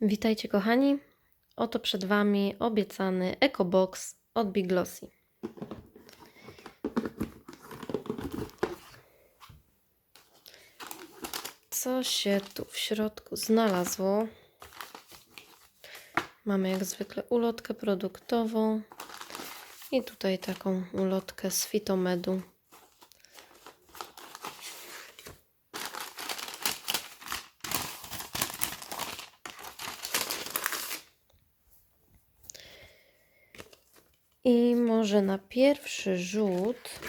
Witajcie kochani. Oto przed Wami obiecany EcoBox od Big Glossy. Co się tu w środku znalazło? Mamy jak zwykle ulotkę produktową i tutaj taką ulotkę z Fitomedu. Może na pierwszy rzut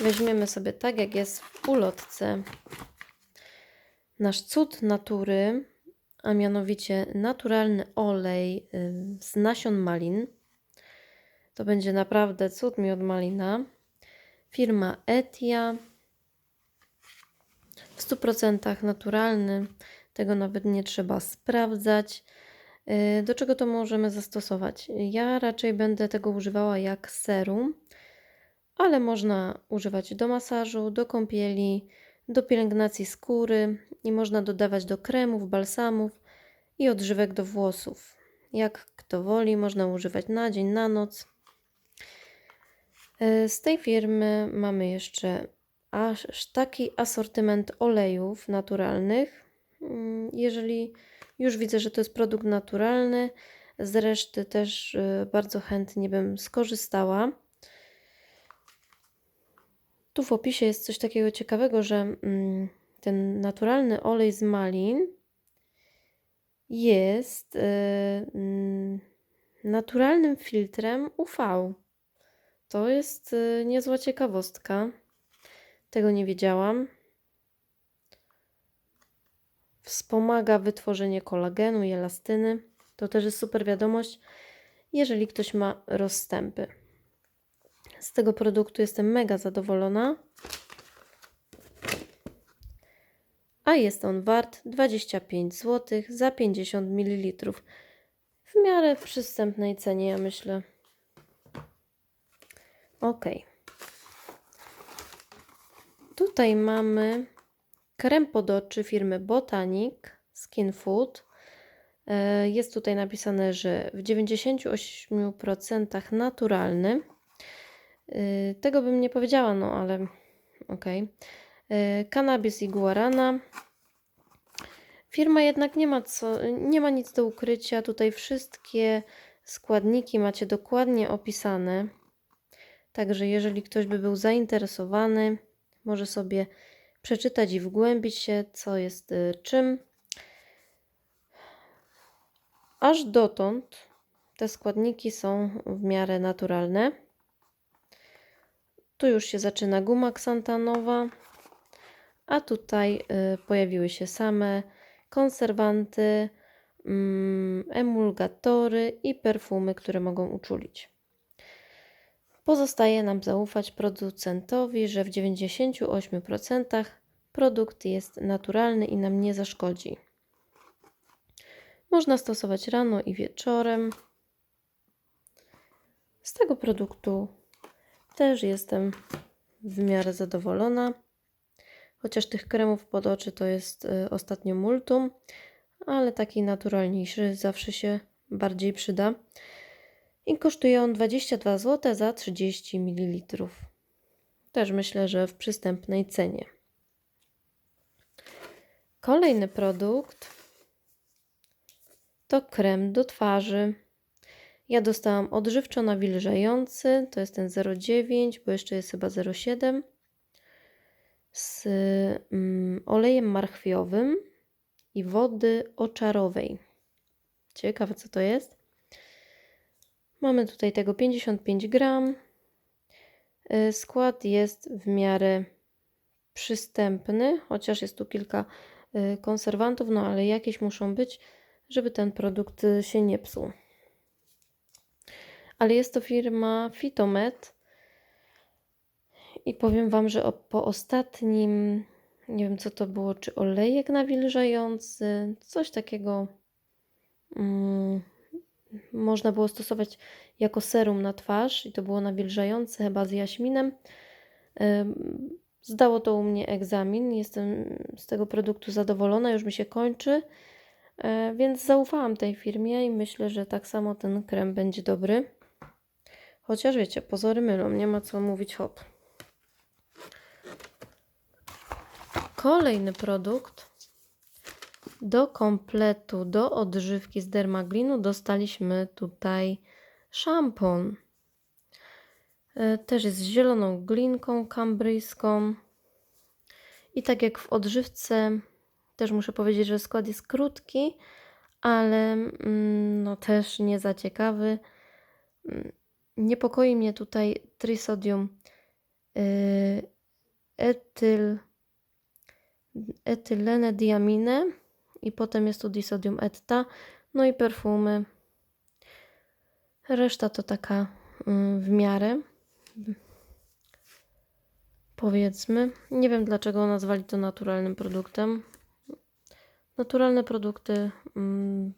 weźmiemy sobie tak, jak jest w ulotce, nasz cud natury, a mianowicie naturalny olej y, z nasion malin. To będzie naprawdę cud mi od malina. Firma Etia. W 100% naturalny. Tego nawet nie trzeba sprawdzać. Y, Do czego to możemy zastosować? Ja raczej będę tego używała jak serum, ale można używać do masażu, do kąpieli, do pielęgnacji skóry i można dodawać do kremów, balsamów i odżywek do włosów. Jak kto woli, można używać na dzień, na noc. Y, Z tej firmy mamy jeszcze aż taki asortyment olejów naturalnych. Mm, Jeżeli już widzę, że to jest produkt naturalny. Z reszty też y, bardzo chętnie bym skorzystała. Tu w opisie jest coś takiego ciekawego, że mm, ten naturalny olej z malin jest y, mm, naturalnym filtrem UV. To jest y, niezła ciekawostka. Tego nie wiedziałam. Wspomaga wytworzenie kolagenu i elastyny. To też jest super wiadomość, jeżeli ktoś ma rozstępy. Z tego produktu jestem mega zadowolona. A jest on wart 25 zł za 50 ml. W miarę przystępnej cenie, ja myślę. Ok. Tutaj mamy krem pod oczy firmy Botanic Skin Food. E, Jest tutaj napisane, że w 98% naturalny. E, Tego bym nie powiedziała, no ale okej. Okay. Cannabis i guarana. Firma jednak nie ma, co, nie ma nic do ukrycia. Tutaj wszystkie składniki macie dokładnie opisane. Także jeżeli ktoś by był zainteresowany, może sobie przeczytać i wgłębić się, co jest y, czym. Aż dotąd te składniki są w miarę naturalne. Tu już się zaczyna guma ksantanowa, a tutaj y, pojawiły się same konserwanty, mm, emulgatory i perfumy, które mogą uczulić. Pozostaje nam zaufać producentowi, że w 98% produkt jest naturalny i nam nie zaszkodzi. Można stosować rano i wieczorem. Z tego produktu też jestem w miarę zadowolona. Chociaż tych kremów pod oczy to jest y, ostatnio multum, ale taki naturalniejszy zawsze się bardziej przyda. I kosztuje on 22 zł za 30 ml. Też myślę, że w przystępnej cenie. Kolejny produkt to krem do twarzy. Ja dostałam odżywczo nawilżający, to jest ten 0,9, bo jeszcze jest chyba 0,7 z mm, olejem marchwiowym i wody oczarowej. Ciekawe co to jest. Mamy tutaj tego 55 gram. Y, Skład jest w miarę przystępny, chociaż jest tu kilka y, konserwantów, no ale jakieś muszą być, żeby ten produkt y, się nie psuł. Ale jest to firma Fitomed i powiem Wam, że po ostatnim, nie wiem co to było, czy olejek nawilżający, coś takiego. Mm, można było stosować jako serum na twarz i to było nawilżające, chyba z jaśminem. Zdało to u mnie egzamin. Jestem z tego produktu zadowolona, już mi się kończy. E, Więc zaufałam tej firmie i myślę, że tak samo ten krem będzie dobry. Chociaż wiecie, pozory mylą, nie ma co mówić hop. Kolejny produkt. Do kompletu, do odżywki z Dermaglinu dostaliśmy tutaj szampon. E, Też jest z zieloną glinką kambryjską. I tak jak w odżywce, też muszę powiedzieć, że skład jest krótki, ale mm, no też nie za ciekawy. Mm, Niepokoi mnie tutaj trisodium y, etyl, etylenę diaminę i potem jest tu disodium etta, no i perfumy. Reszta to taka mm, w miarę. Powiedzmy. Nie wiem dlaczego nazwali to naturalnym produktem. Naturalne produkty mm,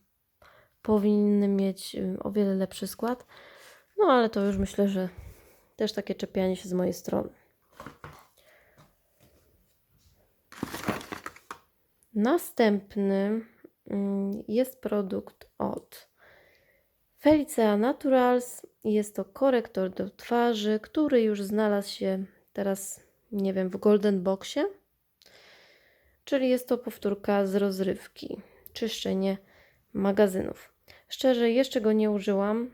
powinny mieć y, o wiele lepszy skład. No ale to już myślę, że też takie czepianie się z mojej strony. Następny mm, jest produkt od Felicea Naturals. Jest to korektor do twarzy, który już znalazł się teraz, nie wiem, w Golden Boxie. Czyli jest to powtórka z rozrywki, czyszczenie magazynów. Szczerze, jeszcze go nie użyłam.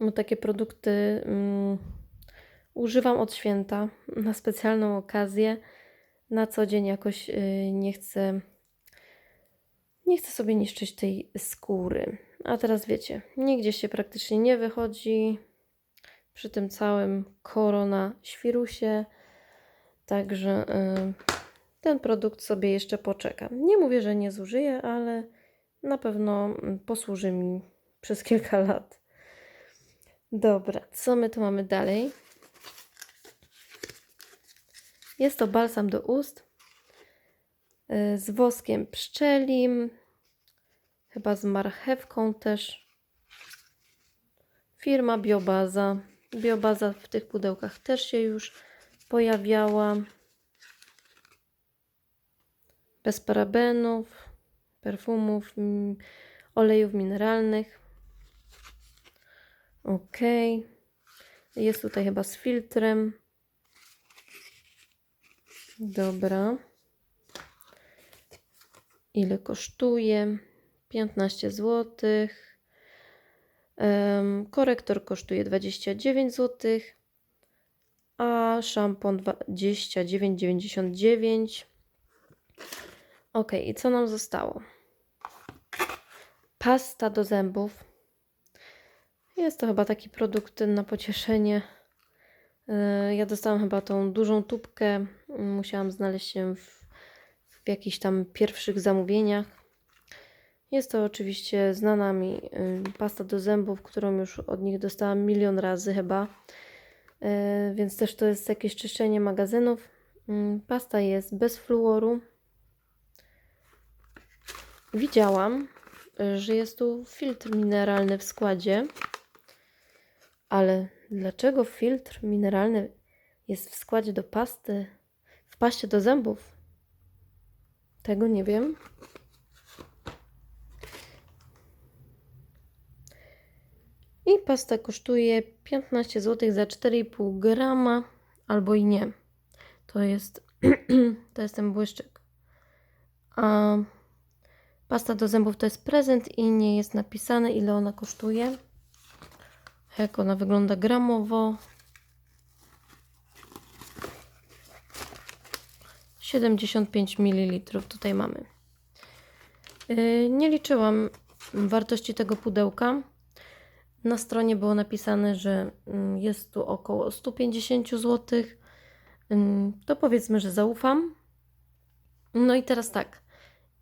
No, takie produkty mm, używam od święta na specjalną okazję. Na co dzień jakoś y, nie chcę nie chcę sobie niszczyć tej skóry. A teraz wiecie, nigdzie się praktycznie nie wychodzi przy tym całym korona świrusie. Także y, ten produkt sobie jeszcze poczeka. Nie mówię, że nie zużyję, ale na pewno mm, posłuży mi przez kilka lat. Dobra, co my tu mamy dalej? Jest to balsam do ust y, z woskiem pszczelim, chyba z marchewką też. Firma Biobaza. Biobaza w tych pudełkach też się już pojawiała. Bez parabenów, perfumów, olejów mineralnych. Ok. Jest tutaj chyba z filtrem. Dobra. Ile kosztuje? 15 zł. Korektor kosztuje 29 zł. A szampon 29,99. Ok, i co nam zostało? Pasta do zębów. Jest to chyba taki produkt na pocieszenie. Yy, Ja dostałam chyba tą dużą tubkę. Musiałam znaleźć się w, w jakichś tam pierwszych zamówieniach. Jest to oczywiście znana mi yy, pasta do zębów, którą już od nich dostałam milion razy chyba. Yy, Więc też to jest jakieś czyszczenie magazynów. Pasta jest bez fluoru. Widziałam, że jest tu filtr mineralny w składzie. Ale dlaczego filtr mineralny jest w składzie do pasty, w paście do zębów? Tego nie wiem. I pasta kosztuje 15 zł za 4,5 grama, albo i nie. To jest, to jest ten błyszczyk. A pasta do zębów to jest prezent i nie jest napisane ile ona kosztuje. Jak ona wygląda gramowo. 75 ml tutaj mamy. Yy, Nie liczyłam wartości tego pudełka. Na stronie było napisane, że mm, jest tu około 150 zł. To powiedzmy, że zaufam. No i teraz tak.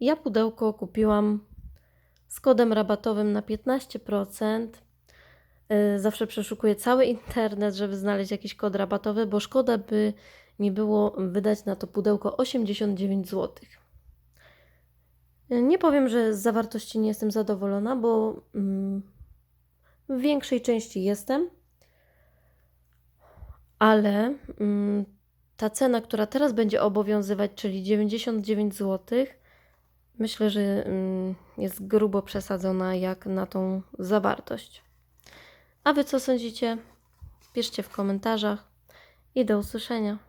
Ja pudełko kupiłam z kodem rabatowym na 15%. Y, Zawsze przeszukuję cały internet, żeby znaleźć jakiś kod rabatowy, bo szkoda by mi było wydać na to pudełko 89 zł. Nie powiem, że z zawartości nie jestem zadowolona, bo mm, w większej części jestem, ale mm, ta cena, która teraz będzie obowiązywać, czyli 99 zł, myślę, że mm, jest grubo przesadzona jak na tą zawartość. A Wy co sądzicie? Piszcie w komentarzach i do usłyszenia.